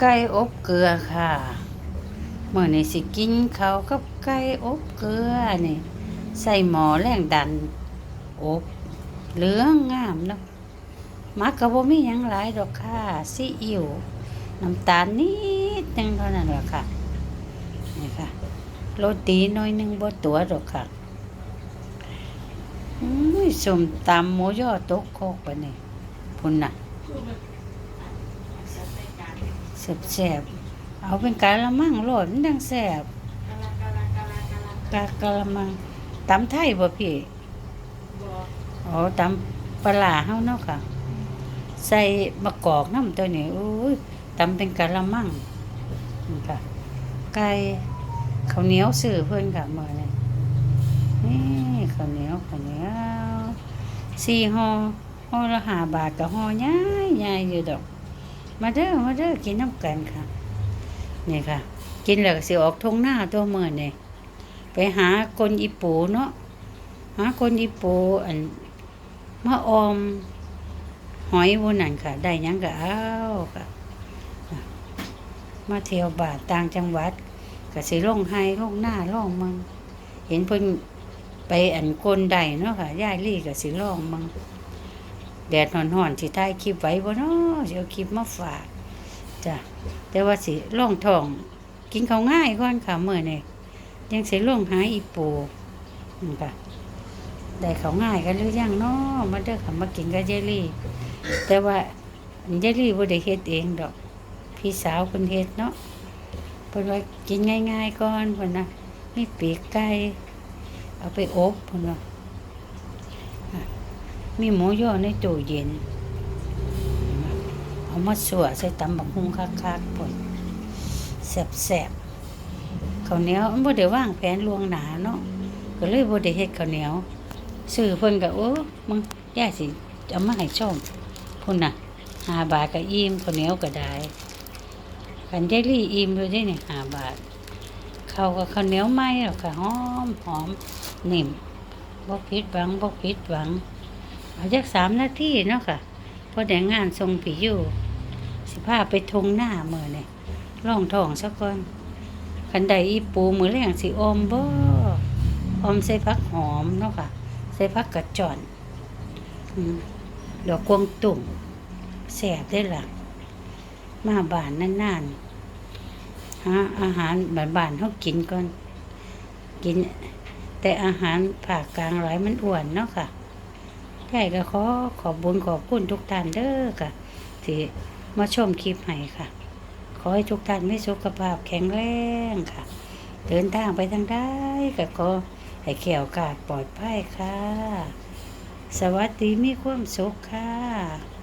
ไก่อบเกลือค่ะเมื่อนี้สิกินเขากับไก่อบเกลือนี่ใส่หมอแรงดันอบเหลืองงามเนาะมักกะบ่มีหยังหลายดอกค่ะซีอิ๊วน้ำตาลนิดนึงเท่านั้นแหละค่ะนี่ค่ะโรตีน้อยหนึงบ่ตัวดอกค่ะอุ้ยสมตำหมูยอตกโคกไปนี่พุ่นน่ะ แสบๆเอาเป็นกะละมังโลดมันดังแสบกะกะละมังตำไทยบ่พี่อ๋อตำปลาร้าเฮาเนาะค่ะ ใส่มะกอกน้ำตัวนี้อุ้ยตำเป็นกะละมังนี่ค่ะไก่ข้าวเหนียวซื้อเพิ่นค่ะมื้อนี้นี่ข้าวเหนียวข้าวเหนียวสี่ห่อห่อละห้าบาทก็ห่อใหญ่ใหญ่อยู่ดอก มาเด้อมาเด้อกินน้ำกันค่ะนี่ค่ะ กินแล้วก็สิออกทงหน้าตัวเมื่อนี่ไปหากลอีปูเนาะหากลอีปูอันมาออม หอยวนนั่นค่ะ ได้ยังก็เอาค่ะ มาเที่ยวบาทต่างจังหวัดก็สิลงไห้ลงหน้าล่องมังเห็นเพิ่นไปอันกลใดเนาะค่ะย่ายลี่ก็สิล่องมัง แดดห่อนๆสิถ่ายคลิปไว้บ่เนาะสิเอาคลิปมาฝากจ้ะแต่ว่าสิล่องท้อง กินข้าวง่ายก่อนค่ะมื้อนี้ยังสิล่องหาอีปูนั่ค่ะได้ข้าวง่ายกันหรือยังเนาะมาเด้อค่ะมากินกับเจลี่ แต่ว่าเจลี่บ่ได้เฮ็ดเองดอก พี่สาวเพิ่นเฮ็ดเนาะเพิ่นว่ากินง่ายๆก่อนเพิ่นน่ะมีปีกไก่เอาไปอบเพิ่นว่า มีหมูย่อในตู้เย็น เอามาสัวใส่ตำบักฮุงคักๆป่นแซ่บๆข้าวเหนียวมันบ่ได้วางแผนลวงหนาเนาะก็เลยบ่ได้เฮ็ดข้าวเหนียวซื้อเพิ่นก็โอ้มึงย่าสิเอามาให้ชมพุ่นน่ะ5บาทก็อิ่มข้าวเหนียวก็ได้กันเจลี่อิ่มเลยเด้นี่5บาทข้าวกับข้าวเหนียวไหม้แล้วก็หอมหอมนิ่มบ่ผิดหวังบ่ผิดหวัง เอาจักสามนาทีเนาะค่ะพอแต่งานทรงผีอยู่ สิพาไปทงหน้าเมื่อนี่ยร่องทองสักก่อนคันใดอีปูมือแรงสิอมบ่อมใส่พักหอมเนาะค่ะ ใส่พักกระจอนดอกกวงตุ่มแสบได้ล่ะมาบานนานๆหาอาหารบ้านเขากินก่อน กิน แต่อาหารภากลางหลายมันอ้วนเนาะค่ะ ใช่ก็ขอขอบบุญขอบคุณทุกท่านเด้อค่ะ ที่มาชมคลิปให้ค่ะ ขอให้ทุกท่านมีสุขภาพแข็งแรงค่ะ เดินทางไปทางใดก็ขอให้แขวกาดปลอดภัยค่ะ สวัสดีมีความสุขค่ะ